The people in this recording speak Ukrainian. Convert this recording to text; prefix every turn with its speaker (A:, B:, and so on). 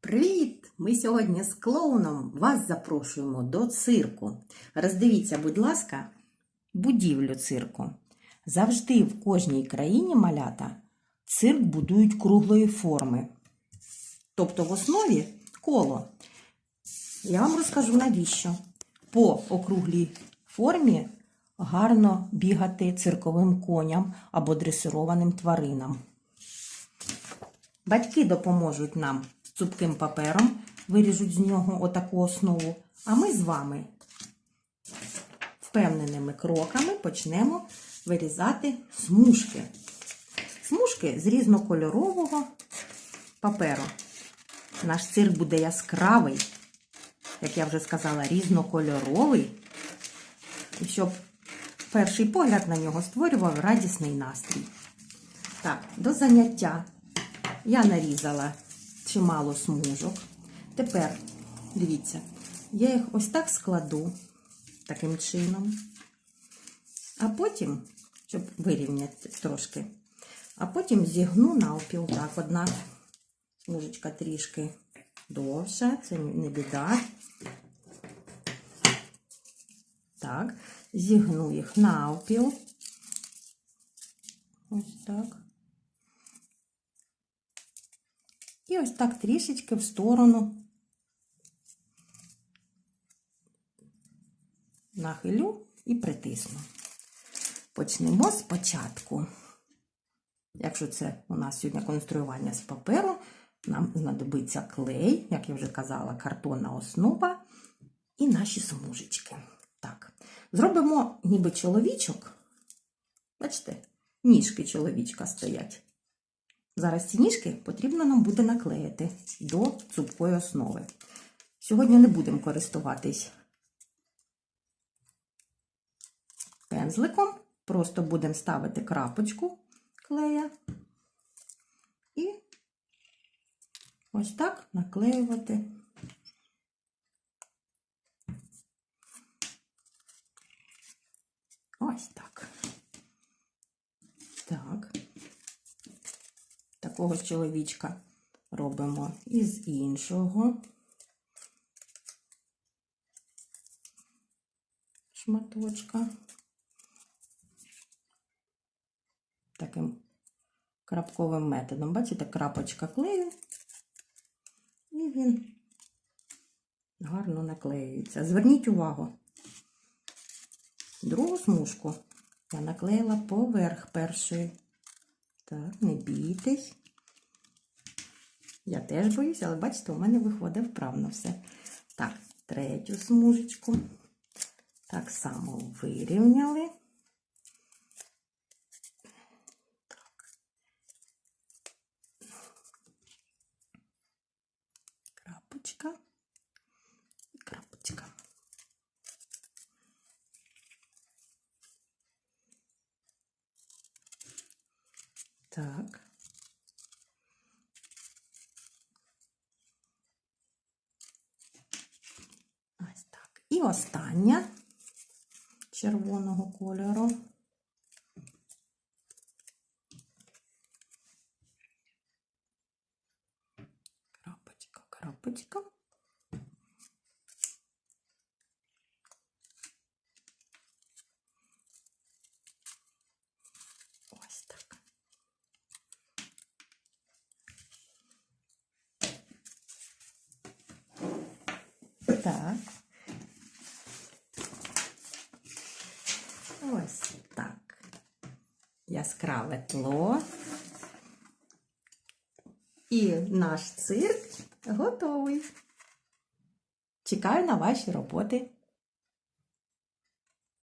A: Привіт! Ми сьогодні з клоуном вас запрошуємо до цирку. Роздивіться, будь ласка, будівлю цирку. Завжди в кожній країні малята цирк будують круглої форми. Тобто в основі коло. Я вам розкажу навіщо. По округлій формі гарно бігати цирковим коням або дресированим тваринам. Батьки допоможуть нам з цупким папером, виріжуть з нього отаку основу, а ми з вами впевненими кроками почнемо вирізати смужки. Смужки з різнокольорового паперу. Наш цирк буде яскравий, як я вже сказала, різнокольоровий. І щоб перший погляд на нього створював радісний настрій. Так, до заняття я нарізала чимало смужок. Тепер, дивіться, я їх ось так складу таким чином. А потім, щоб вирівняти трошки, а потім зігну навпіл. Так, одна смужечка трішки довша, це не біда. Так, зігну їх навпіл. Ось так. І ось так трішечки в сторону нахилю і притисну. Почнемо спочатку. Якщо це у нас сьогодні конструювання з паперу, нам знадобиться клей, як я вже казала, картонна основа і наші смужечки. Так, зробимо ніби чоловічок. Бачите, ніжки чоловічка стоять. Зараз ці ніжки потрібно нам буде наклеїти до цупкої основи. Сьогодні не будемо користуватись пензликом, просто будемо ставити крапочку клея і ось так наклеювати. Ось так. Так. Такого чоловічка робимо із іншого шматочка. Таким крапковим методом. Бачите, крапочка клею, він гарно наклеюється. Зверніть увагу, другу смужку я наклеїла поверх першої. Так, не бійтесь. Я теж боюсь, але бачите, у мене виходить вправно все. Так, третю смужечку. Так само вирівняли. Так. Крапочка і крапочка. Так. Ось так. І остання червоного кольору. Крапочка, крапочка. Ось так. Так. Ось так. Яскраве тло. І наш цирк готовий. Чекаю на ваші роботи.